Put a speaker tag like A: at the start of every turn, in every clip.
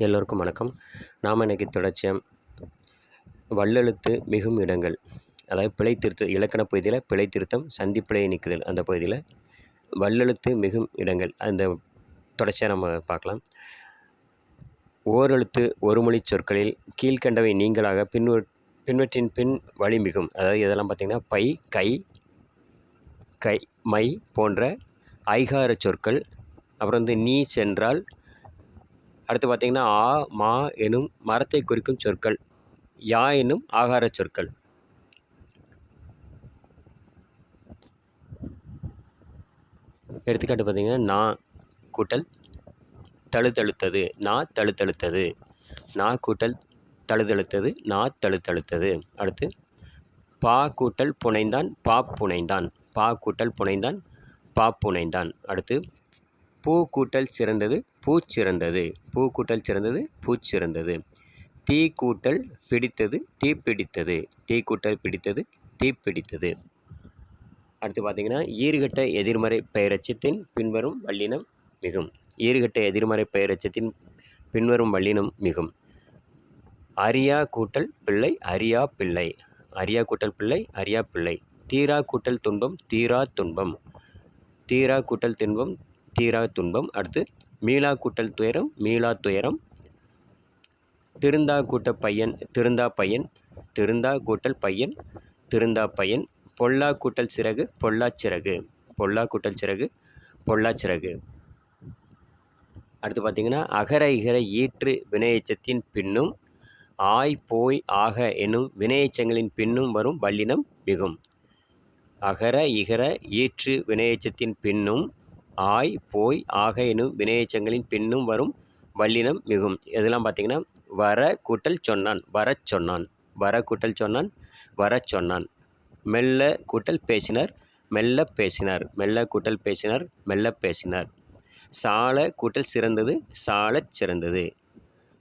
A: எல்லோருக்கும் வணக்கம். நாம் இன்றைக்கி தொடர்ச்சியாக வல்லெழுத்து மிகும் இடங்கள் அதாவது பிழை திருத்த இலக்கண பகுதியில் பிழை திருத்தம் சந்திப்பிழை நீக்குதல் அந்த பகுதியில் வல்லெழுத்து மிகும் இடங்கள் அந்த தொடர்ச்சியாக நம்ம பார்க்கலாம். ஓரெழுத்து ஒருமொழி சொற்களில் கீழ்கண்டவை நீங்களாக பின்வ பின்வற்றின் பின் வழி மிகும் அதாவது இதெல்லாம் பார்த்திங்கன்னா பை கை கை மை போன்ற ஐகார சொற்கள் அப்புறம் வந்து நீ சென்றால் அடுத்து பார்த்திங்கன்னா ஆ மா எனும் மரத்தை குறிக்கும் சொற்கள். யா எனும் ஆகார சொற்கள். எடுத்துக்காட்டு பார்த்திங்கன்னா நா கூட்டல் தழுத்தழுத்தது நா தழுத்தழுத்தது நா கூட்டல் தழுதழுத்தது. நா தழுத்தழுத்தது அடுத்து பா கூட்டல் புனைந்தான் பா புனைந்தான். பா கூட்டல் புனைந்தான் பா புனைந்தான். அடுத்து பூ கூட்டல் சிறந்தது பூச்சிறந்தது. பூ கூட்டல் சிறந்தது பூச்சிறந்தது. தீ கூட்டல் பிடித்தது தீ பிடித்தது. தீ கூட்டல் பிடித்தது தீ பிடித்தது. அடுத்து பார்த்தீங்கன்னா ஈறுகட்ட எதிர்மறை பெயரச்சத்தின் பின்வரும் வல்லினம் மிகும். ஈறுகட்ட எதிர்மறை பெயரச்சத்தின் பின்வரும் வல்லினம் மிகும். அரியா கூட்டல் பிள்ளை அரியா பிள்ளை. அரியா கூட்டல் பிள்ளை அரியா பிள்ளை. தீரா கூட்டல் துன்பம் தீரா துன்பம். தீரா கூட்டல் துன்பம் தீரா துன்பம். அடுத்து மீளா கூட்டல் துயரம் மீளா துயரம். திருந்தா கூட்ட பையன் திருந்தா பையன் திருந்தா கூட்டல் பையன் திருந்தா பையன். பொல்லா கூட்டல் சிறகு பொல்லா சிறகு. பொல்லா கூட்டல் சிறகு பொல்லா சிறகு. அடுத்து பார்த்தீங்கன்னா அகர இகர ஈற்று வினையச்சத்தின் பின்னும் ஆய் போய் ஆக எனும் வினையச்சங்களின் பின்னும் வரும் வல்லினம் மிகும். அகர இகர ஈற்று வினையச்சத்தின் பின்னும் ஆய் போய் ஆக எனும் வினையச்சங்களின் பின்னும் வரும் வல்லினம் மிகும். இதெல்லாம் பார்த்தீங்கன்னா வர கூட்டல் சொன்னான் வரச் சொன்னான். வர கூட்டல் சொன்னான் வரச் சொன்னான். மெல்ல கூட்டல் பேசினார் மெல்ல பேசினார். மெல்ல கூட்டல் பேசினார் மெல்ல பேசினார். சால கூட்டல் சிறந்தது சாலச் சிறந்தது.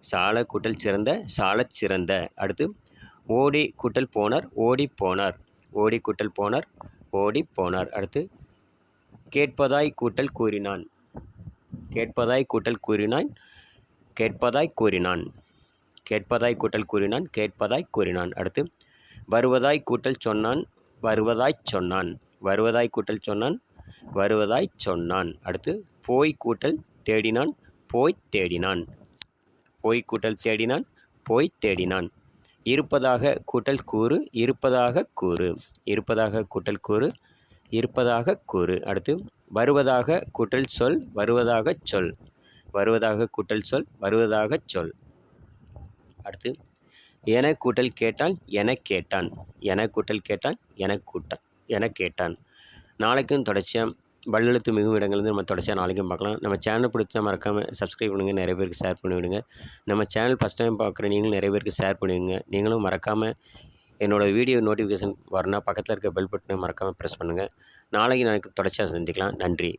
A: சால கூட்டல் சிறந்த சாலச் சிறந்த. அடுத்து ஓடி கூட்டல் போனார் ஓடி போனார். ஓடி கூட்டல் போனார் ஓடி போனார். அடுத்து கேட்பதாய் கூட்டல் கூறினான். கேட்பதாய் கூட்டல் கூறினான் கேட்பதாய் கூறினான். கேட்பதாய் கூட்டல் கூறினான் கேட்பதாய் கூறினான். அடுத்து வருவதாய் கூட்டல் சொன்னான் வருவதாய் சொன்னான். வருவதாய் கூட்டல் சொன்னான் வருவதாய் சொன்னான். அடுத்து போய் கூட்டல் தேடினான் போய் தேடினான். போய் கூட்டல் தேடினான் போய் தேடினான். இருப்பதாக கூட்டல் கூறு இருப்பதாக கூறு. இருப்பதாக கூட்டல் கூறு இருப்பதாக கூறு. அடுத்து வருவதாக கூட்டல் சொல் வருவதாக சொல். வருவதாக கூட்டல் சொல் வருவதாக சொல். அடுத்து என கூட்டல் கேட்டான் என கேட்டான். என கூட்டல் கேட்டான் என கூட்டான் என கேட்டான். நாளைக்கும் தொடர்ச்சியாக வல்லெழுத்து மிகும் இடங்கள்லேருந்து நம்ம தொடர்ச்சியாக நாளைக்கும் பார்க்கலாம். நம்ம சேனல் பிடிச்சா மறக்காமல் சப்ஸ்கிரைப் பண்ணுங்கள் நிறைய பேருக்கு ஷேர் பண்ணிவிடுங்க. நம்ம சேனல் ஃபஸ்ட் டைம் பார்க்குற நீங்களும் நிறைய பேருக்கு ஷேர் பண்ணிவிடுங்க. நீங்களும் மறக்காமல் என்னோடய வீடியோ நோட்டிஃபிகேஷன் வரணும் பக்கத்தில் இருக்க பெல் பட்டனை மறக்காமல் ப்ரெஸ் பண்ணுங்கள் நாளைக்கு நாளைக்கு தொடர்ச்சியாக சந்திக்கலாம். நன்றி.